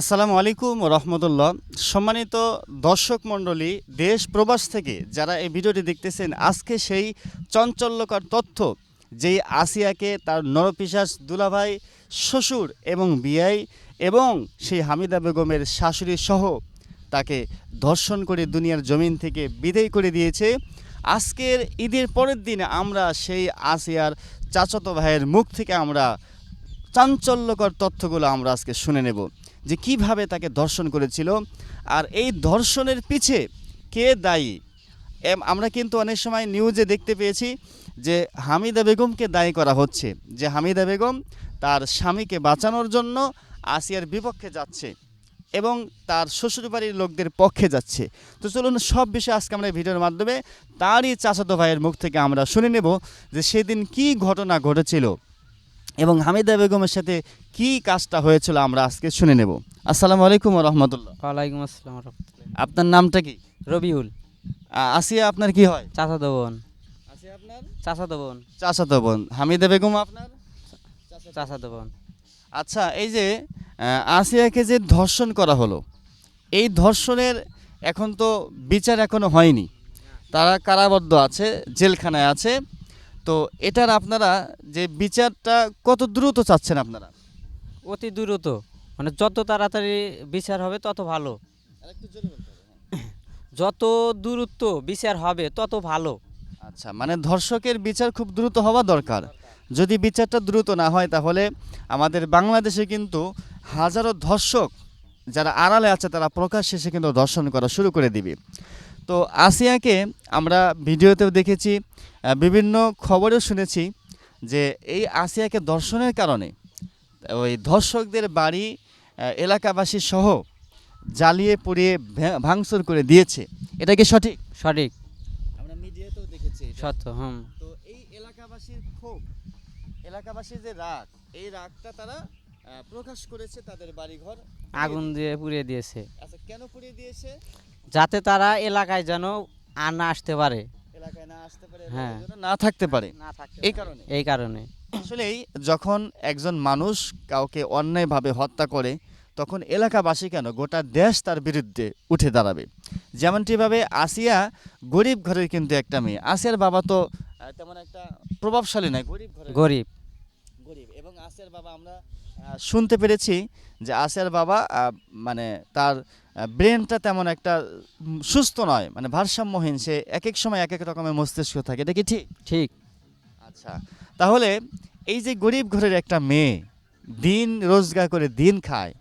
আসসালামু আলাইকুম রহমতুল্লাহ। সম্মানিত দর্শক মণ্ডলী, দেশ প্রবাস থেকে যারা এই ভিডিওটি দেখতেছেন, আজকে সেই চঞ্চল্যকর তথ্য যেই আসিয়াকে তার নরপিশাস দুলাভাই, শ্বশুর এবং বিয়াই এবং সেই হামিদা বেগমের শাশুড়ি সহ তাকে ধর্ষণ করে দুনিয়ার জমিন থেকে বিদায় করে দিয়েছে। আজকের ঈদের পরের দিন আমরা সেই আসিয়ার চাচাতো ভাইয়ের মুখ থেকে আমরা চাঞ্চল্যকর তথ্যগুলো আমরা আজকে শুনে নেব। যে কীভাবে তাকে ধর্ষণ করেছিল আর এই ধর্ষণের পিছে কে দায়ী? আমরা কিন্তু অনেক সময় নিউজে দেখতে পেয়েছি যে হামিদা বেগমকে দায়ী করা হচ্ছে, যে হামিদা বেগম তার স্বামীকে বাঁচানোর জন্য আসিয়ার বিপক্ষে যাচ্ছে এবং তার শ্বশুরবাড়ির লোকদের পক্ষে যাচ্ছে। তো চলুন সব বিষয়ে আজকে আমরা ভিডিওর মাধ্যমে তারই চাচাতো ভাইয়ের মুখ থেকে আমরা শুনে নেব যে সেদিন কি ঘটনা ঘটেছিল। এবং হামিদা বেগমের সাথে কি কাজটা হয়েছিল আমরা আজকে শুনে নেব। আসসালামু আলাইকুম রহমতুল্লাহ। ওয়ালাইকুম আসসালাম আপনার নামটা কি? রবিউল। আসিয়া আপনার কি হয়? চাচা বোন। আসিয়া আপনার? চাচা বোন। চাচাতো বোন। হামিদা বেগম আপনার? চাচা বোন। আচ্ছা এই যে আসিয়াকে যে ধর্ষণ করা হলো এই ধর্ষণের এখন তো বিচার এখনও হয়নি। তারা কারাবদ্ধ আছে জেলখানায় আছে। তো এটার আপনারা যে বিচারটা কত দ্রুত চাচ্ছেন আপনারা? অতি দ্রুত। মানে যত তাড়াতাড়ি বিচার হবে তত ভালো। যত দূরত্ব বিচার হবে তত ভালো। আচ্ছা মানে ধর্ষকের বিচার খুব দ্রুত হওয়া দরকার। যদি বিচারটা দ্রুত না হয় তাহলে আমাদের বাংলাদেশে কিন্তু হাজারো ধর্ষক যারা আড়ালে আছে তারা প্রকাশ শেষে কিন্তু ধর্ষণ করা শুরু করে দিবে। তো আসিয়াকে আমরা ভিডিওতেও দেখেছি বিভিন্ন খবরেও শুনেছি যে এই আসিয়াকে দর্শনের কারণে ওই ধর্ষকদের বাড়ি এলাকাবাসী সহ জ্বালিয়ে পুড়িয়ে ভাঙচুর করে দিয়েছে। এটা কি সঠিক? সঠিক। আমরা মিডিয়াতেও দেখেছি সত্য হুম। তো এই এলাকাবাসীর ক্ষোভ এলাকাবাসীর যে রাগ এই রাগটা তারা প্রকাশ করেছে তাদের বাড়িঘর। আগুন দিয়ে পুড়িয়ে দিয়েছে। আচ্ছা কেন পুড়িয়ে দিয়েছে? যাতে তারা এলাকায় যেন আর না আসতে পারে। এলাকায় না আসতে পারে হ্যাঁ। না থাকতে পারে। না থাকতে এই কারণে? এই কারণে। আসলেই যখন একজন মানুষ কাউকে অন্যায়ভাবে হত্যা করে তখন এলাকাবাসী কেন গোটা দেশ তার বিরুদ্ধে উঠে দাঁড়াবে? যেমনটিভাবে আসিয়া গরিব ঘরের কিন্তু একটা মেয়ে। আসিয়ার বাবা তো তেমন একটা প্রভাবশালী নয় গরিব গরিব। গরিব। এবং আসিয়ার বাবা আমরা শুনতে পেরেছি যে আসিয়ার বাবা মানে তার ব্রেনটা তেমন একটা সুস্থ নয় মানে ভারসাম্যহীন সে এক এক সময় এক এক রকমের মস্তিষ্ক থাকে এটা কি ঠিক? ঠিক। আচ্ছা তাহলে এই যে গরিব ঘরের একটা মেয়ে দিন রোজগার করে দিন খায়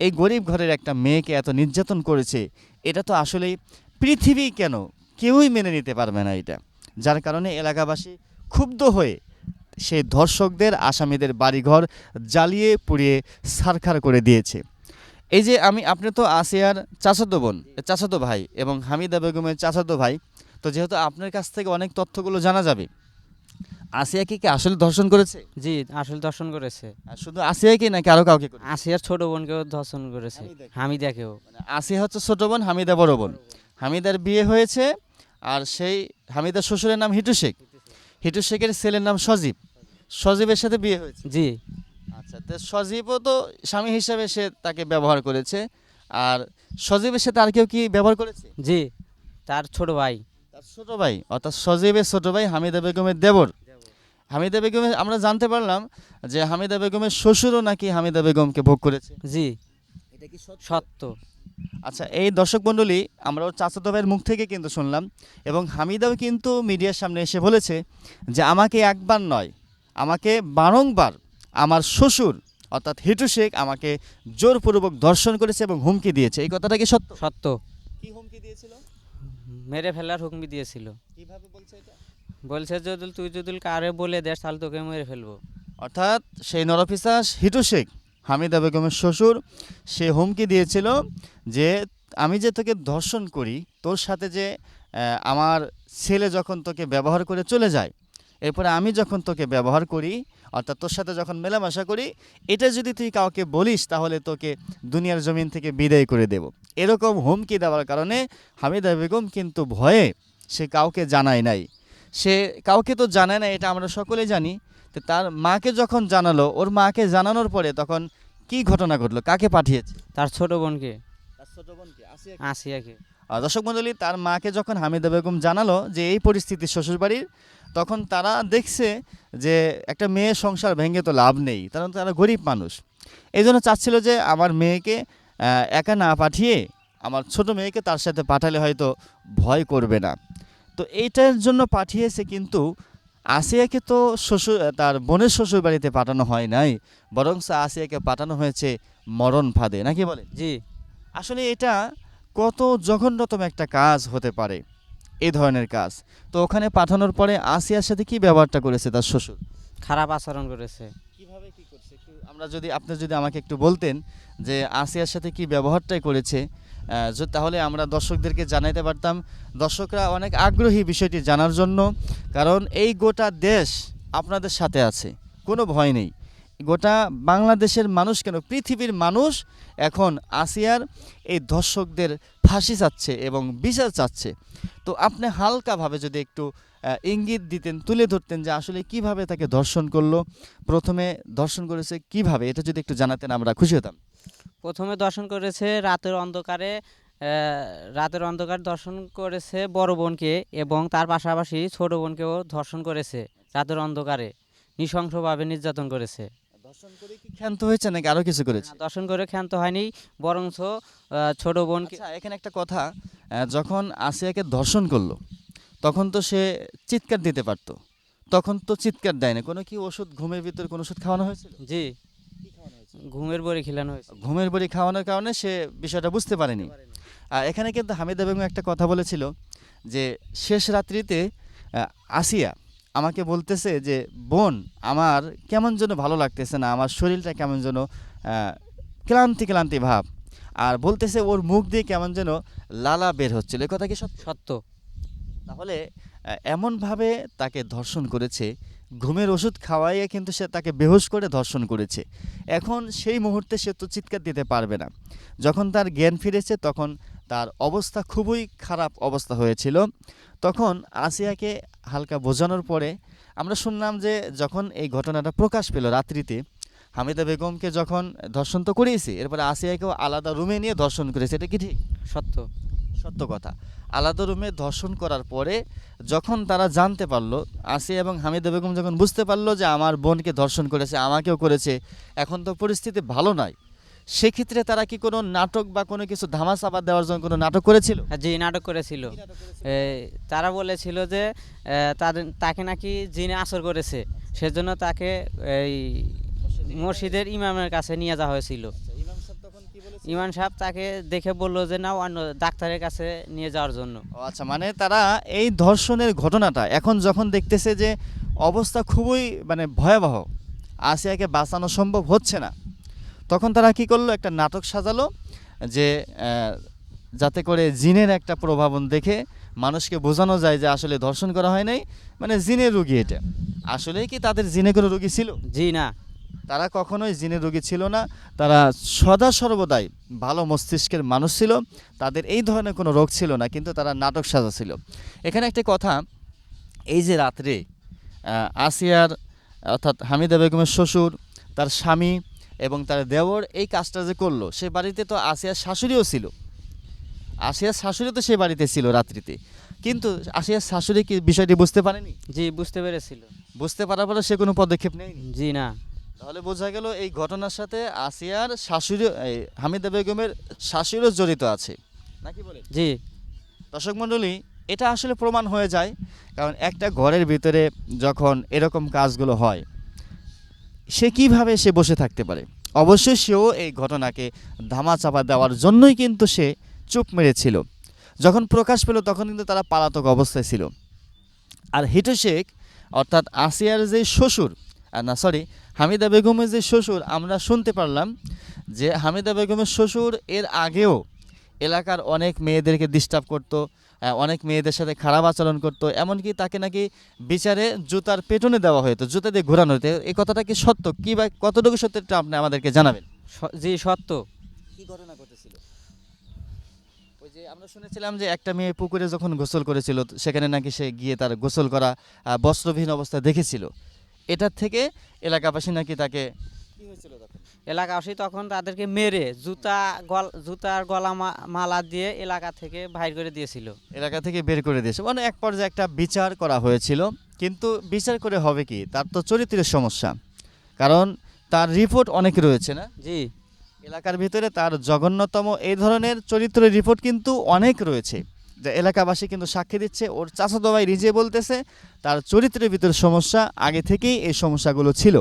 এই গরিব ঘরের একটা মেয়েকে এত নির্যাতন করেছে এটা তো আসলেই পৃথিবী কেন কেউই মেনে নিতে পারবে না এটা? যার কারণে এলাকাবাসী ক্ষুব্ধ হয়ে সেই ধর্ষকদের আসামিদের বাড়িঘর জ্বালিয়ে পুড়িয়ে সারখার করে দিয়েছে। এই যে আমি আপনি তো আসিয়ার চাচাতো বোন চাচাতো ভাই এবং হামিদা বেগমের চাচাতো ভাই তো যেহেতু আপনার কাছ থেকে অনেক তথ্যগুলো জানা যাবে আসিয়াকে কি আসলে ধর্ষণ করেছে? জি আসলে দর্শন করেছে। আর শুধু আসিয়াকে নাকি আরও কাউকে করেছে? আসিয়ার ছোট বোনকেও ধর্ষণ করেছে হামিদাকে। হামিদাকেও। মানে আসিয়া হচ্ছে ছোট বোন হামিদা বড় বোন। হামিদার বিয়ে হয়েছে আর সেই হামিদার শ্বশুরের নাম হিটু শেখ। হিটু শেখের ছেলের নাম সজীব। সজীবের সাথে বিয়ে হয়েছে। জি। আচ্ছা তো সজীবও তো স্বামী হিসাবে সে তাকে ব্যবহার করেছে। আর সজীবের সাথে আর কেউ কি ব্যবহার করেছে? জি তার ছোট ভাই। তার ছোট ভাই অর্থাৎ সজীবের ছোট ভাই হামিদা বেগমের দেবর। হামিদা বেগমের আমরা জানতে পারলাম যে হামিদা বেগমের শ্বশুরও নাকি হামিদা বেগমকে ভোগ করেছে। জি এটা কি সত্য। আচ্ছা এই দর্শক মণ্ডলী আমরা ওর চাচাতো ভাইয়ের মুখ থেকে কিন্তু শুনলাম এবং হামিদাও কিন্তু মিডিয়ার সামনে এসে বলেছে যে আমাকে একবার নয় আমাকে বারংবার আমার শ্বশুর অর্থাৎ হিটু শেখ আমাকে জোরপূর্বক দর্শন করেছে এবং হুমকি দিয়েছে। এই কথাটা কি সত্য? সত্য। কি হুমকি দিয়েছিল? মেরে ফেলার হুকুমি দিয়েছিল। কীভাবে বলছে এটা? বলছে যদি তুই যদি কারে বলে দেশ তাহলে তোকে মেরে ফেলব। অর্থাৎ সেই নরপিসাস হিটু শেখ হামিদা বেগমের শ্বশুর সে হুমকি দিয়েছিল যে আমি যে তোকে ধর্ষণ করি তোর সাথে যে আমার ছেলে যখন তোকে ব্যবহার করে চলে যায় এরপরে আমি যখন তোকে ব্যবহার করি অর্থাৎ তোর সাথে যখন মেলামেশা করি এটা যদি তুই কাউকে বলিস তাহলে তোকে দুনিয়ার জমিন থেকে বিদায় করে দেব। এরকম হুমকি দেওয়ার কারণে হামিদা বেগম কিন্তু ভয়ে সে কাউকে জানায় নাই। সে কাউকে তো জানায় না এটা আমরা সকলে জানি। তো তার মাকে যখন জানালো ওর মাকে জানানোর পরে তখন কি ঘটনা ঘটলো? কাকে পাঠিয়েছে? তার ছোট বোনকে। তার ছোট বোনকে আসিয়াকে। দর্শক মণ্ডলী তার মাকে যখন হামিদা বেগম জানালো যে এই পরিস্থিতি শ্বশুরবাড়ির তখন তারা দেখছে যে একটা মেয়ে সংসার ভেঙে তো লাভ নেই। কারণ তারা গরিব মানুষ। এই জন্য চাচ্ছিল যে আমার মেয়েকে একা না পাঠিয়ে আমার ছোট মেয়েকে তার সাথে পাঠালে হয়তো ভয় করবে না। তো এইটার জন্য পাঠিয়েছে কিন্তু আসিয়াকে তো শ্বশুর তার বোনের শ্বশুর বাড়িতে পাঠানো হয় নাই বরং আসিয়াকে পাঠানো হয়েছে মরণ ফাঁদে। নাকি বলে জি। আসলে এটা কত জঘন্যতম একটা কাজ হতে পারে। এই ধরনের কাজ। তো ওখানে পাঠানোর পরে আসিয়ার সাথে কি ব্যবহারটা করেছে তার শ্বশুর? খারাপ আচরণ করেছে। কীভাবে কি করছে? একটু আমরা যদি আপনি যদি আমাকে একটু বলতেন যে আসিয়ার সাথে কি ব্যবহারটাই করেছে তাহলে আমরা দর্শকদেরকে জানাইতে পারতাম। দর্শকরা অনেক আগ্রহী বিষয়টি জানার জন্য কারণ এই গোটা দেশ আপনাদের সাথে আছে কোনো ভয় নেই। গোটা বাংলাদেশের মানুষ কেন? পৃথিবীর মানুষ এখন আসিয়ার এই দর্শকদের ফাঁসি চাচ্ছে এবং বিচার চাচ্ছে। তো আপনি হালকাভাবে যদি একটু ইঙ্গিত দিতেন, তুলে ধরতেন যে আসলে কীভাবে তাকে দর্শন করল, প্রথমে দর্শন করেছে কীভাবে, এটা যদি একটু জানাতেন আমরা খুশি হতাম। প্রথমে দর্শন করেছে রাতের অন্ধকারে রাতের অন্ধকার দর্শন করেছে বড় বোনকে এবং তার পাশাপাশি ছোট বোনকেও ধর্ষণ করেছে রাতের অন্ধকারে, নৃশংসভাবে নির্যাতন করেছে। দর্শন করে কি ক্ষান্ত হয়েছে নাকি আরও কিছু করেছে? দর্শন করে ক্ষান্ত হয়নি বরঞ্চ ছোট বোনকে আচ্ছা এখানে একটা কথা যখন আসিয়াকে দর্শন করল তখন তো সে চিৎকার দিতে পারতো। তখন তো চিৎকার দেয় না কোনো কি ওষুধ ঘুমের ভিতরে কোনো ওষুধ খাওয়ানো হয়েছিল? জি। ঘুমের বড়ি খিলানো হয়েছে। ঘুমের বড়ি খাওয়ানোর কারণে সে বিষয়টা বুঝতে পারেনি। আর এখানে কিন্তু হামিদা বেগম একটা কথা বলেছিল যে শেষ রাত্রিতে আসিয়া আমাকে বলতেছে যে বোন আমার কেমন যেন ভালো লাগতেছে না আমার শরীরটা কেমন যেন ক্লান্তি ক্লান্তি ভাব। আর বলতেছে ওর মুখ দিয়ে কেমন যেন লালা বের হচ্ছিল। এ কথা কি সব সত্য। তাহলে এমনভাবে তাকে ধর্ষণ করেছে। ঘুমের ওষুধ খাওয়াইয়ে কিন্তু সে তাকে বেহুশ করে ধর্ষণ করেছে। এখন সেই মুহূর্তে সে তো চিৎকার দিতে পারবে না। যখন তার জ্ঞান ফিরেছে তখন তার অবস্থা খুবই খারাপ অবস্থা হয়েছিল। তখন আসিয়াকে হালকা বোঝানোর পরে আমরা শুনলাম যে যখন এই ঘটনাটা প্রকাশ পেল রাত্রিতে হামিদা বেগমকে যখন ধর্ষণ তো করিয়েছে এরপরে আসিয়াকেও আলাদা রুমে নিয়ে ধর্ষণ করেছে এটা কি ঠিক? সত্য। সত্য কথা। আলাদা রুমে ধর্ষণ করার পরে যখন তারা জানতে পারল আসিয়া এবং হামিদা বেগম যখন বুঝতে পারল যে আমার বোনকে ধর্ষণ করেছে আমাকেও করেছে এখন তো পরিস্থিতি ভালো নয়। সেক্ষেত্রে তারা কি কোনো নাটক বা কোনো কিছু ধামাচাপা দেওয়ার জন্য কোনো নাটক করেছিল? আর জি নাটক করেছিল। তারা বলেছিল যে তাদের তাকে নাকি জিনে আসর করেছে সেজন্য তাকে এই মসজিদের ইমামের কাছে নিয়ে যাওয়া হয়েছিল। ইমান সাহেব তাকে দেখে বলল যে না অন্য ডাক্তারের কাছে নিয়ে যাওয়ার জন্য। আচ্ছা মানে তারা এই ধর্ষণের ঘটনাটা এখন যখন দেখতেছে যে অবস্থা খুবই মানে ভয়াবহ আসিয়াকে বাঁচানো সম্ভব হচ্ছে না। তখন তারা কি করল? একটা নাটক সাজালো যে যাতে করে জিনের একটা প্রভাবন দেখে মানুষকে বোঝানো যায় যে আসলে ধর্ষণ করা হয় নাই। মানে জিনের রুগী এটা। আসলে কি তাদের জিনে কোনো রুগী ছিল? জি না। তারা কখনোই জিনের রোগী ছিল না। তারা সদা সর্বদাই ভালো মস্তিষ্কের মানুষ ছিল। তাদের এই ধরনের কোনো রোগ ছিল না কিন্তু তারা নাটক সাজাছিল এখানে একটা কথা এই যে রাত্রে আসিয়ার অর্থাৎ হামিদা বেগমের শ্বশুর তার স্বামী এবং তার দেওর এই কাজটা যে করল সে বাড়িতে তো আসিয়ার শাশুড়িও ছিল। আসিয়ার শাশুড়ি তো সে বাড়িতে ছিল রাত্রিতে। কিন্তু আসিয়ার শাশুড়ি কি বিষয়টি বুঝতে পারেনি? জি বুঝতে পেরেছিল। বুঝতে পারার পরে সে কোনো পদক্ষেপ নেয়নি? জি না। তাহলে বোঝা গেল এই ঘটনার সাথে আসিয়ার শাশুড়ি এই হামিদা বেগমের শাশুড়িও জড়িত আছে। নাকি বলে জি। দর্শক মণ্ডলী এটা আসলে প্রমাণ হয়ে যায় কারণ একটা ঘরের ভিতরে যখন এরকম কাজগুলো হয় সে কীভাবে সে বসে থাকতে পারে? অবশ্যই সেও এই ঘটনাকে ধামাচাপা দেওয়ার জন্যই কিন্তু সে চুপ মেরেছিল। যখন প্রকাশ পেল তখন কিন্তু তারা পালাতক অবস্থায় ছিল। আর হিটু শেখ, অর্থাৎ আসিয়ার যে শ্বশুর না সরি হামিদা বেগমের যে শ্বশুর, আমরা শুনতে পারলাম যে হামিদা বেগমের শ্বশুর এর আগেও এলাকার অনেক মেয়েদেরকে ডিস্টার্ব করতো অনেক মেয়েদের সাথে খারাপ আচরণ করতো এমনকি তাকে নাকি বিচারে জুতার পেটনে দেওয়া হতো জুতা দিয়ে ঘোরানো হতো। এই কথাটা কি সত্য? কি বা কতটুকু সত্য একটু আপনি আমাদেরকে জানাবেন? জি সত্য। কি ঘটনা ঘটেছিল? ওই যে আমরা শুনেছিলাম যে একটা মেয়ে পুকুরে যখন গোসল করেছিল সেখানে নাকি সে গিয়ে তার গোসল করা বস্ত্রবিহীন অবস্থায় দেখেছিল। এটার থেকে এলাকাবাসী নাকি তাকে কি হয়েছিল তখন? এলাকাবাসী তখন তাদেরকে মেরে জুতা গল জুতার গলা মালা দিয়ে এলাকা থেকে বাইর করে দিয়েছিল। এলাকা থেকে বের করে দিয়েছে। মানে এক পর্যায়ে একটা বিচার করা হয়েছিল। কিন্তু বিচার করে হবে কি? তার তো চরিত্রের সমস্যা। কারণ তার রিপোর্ট অনেক রয়েছে না? জি। এলাকার ভিতরে তার জঘন্যতম এই ধরনের চরিত্রের রিপোর্ট কিন্তু অনেক রয়েছে। যে এলাকাবাসী কিন্তু সাক্ষী দিচ্ছে। ওর চাচাতো ভাই নিজে বলতেছে তার চরিত্রের ভিতরে সমস্যা আগে থেকেই এই সমস্যাগুলো ছিল।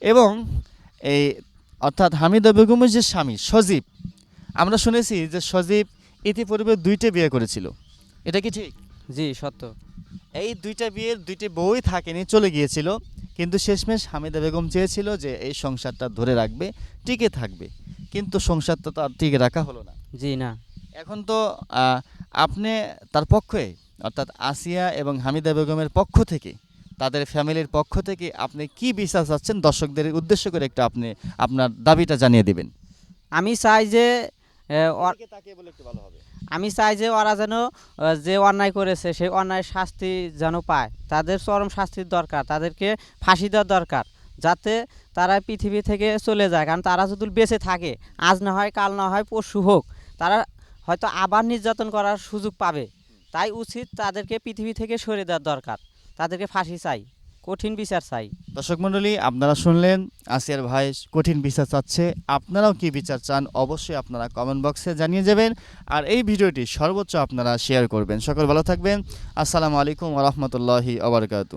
এবং এই অর্থাৎ হামিদা বেগমের যে স্বামী সজীব আমরা শুনেছি যে সজীব ইতিপূর্বে দুইটা বিয়ে করেছিল। এটা কি ঠিক? জি সত্য। এই দুইটা বিয়ের দুইটি বউই থাকেনি চলে গিয়েছিল। কিন্তু শেষমেশ হামিদা বেগম চেয়েছিল যে এই সংসারটা ধরে রাখবে টিকে থাকবে। কিন্তু সংসারটা তো আর টিকে রাখা হলো না। জি না। এখন তো আপনি তার পক্ষে অর্থাৎ আসিয়া এবং হামিদা বেগমের পক্ষ থেকে তাদের ফ্যামিলির পক্ষ থেকে আপনি কি বিশ্বাস চাচ্ছেন দর্শকদের উদ্দেশ্য করে একটু আপনি আপনার দাবিটা জানিয়ে দিবেন। আমি চাই যে এ, ওর- একটু ভালো হবে। আমি চাই যে ওরা যেন যে অন্যায় করেছে সেই অন্যায় শাস্তি যেন পায়। তাদের চরম শাস্তির দরকার তাদেরকে ফাঁসি দেওয়ার দরকার যাতে তারা পৃথিবী থেকে চলে যায়। কারণ তারা যদি বেঁচে থাকে আজ না হয় কাল না হয় পরশু হোক তারা হয়তো আবার নির্যাতন করার সুযোগ পাবে। তাই উচিত তাদেরকে পৃথিবী থেকে সরে দেওয়ার দরকার। তাদেরকে ফাঁসি চাই, কঠিন বিচার চাই। দর্শক মণ্ডলী, আপনারা শুনলেন আসিয়ার ভাই কঠিন বিচার চাচ্ছে, আপনারাও কি বিচার চান অবশ্যই আপনারা কমেন্ট বক্সে জানিয়ে যাবেন। আর এই ভিডিওটি সর্বোচ্চ আপনারা শেয়ার করবেন। সকল ভালো থাকবেন। আসসালামু আলাইকুম রহমতুল্লাহি আবরকাতু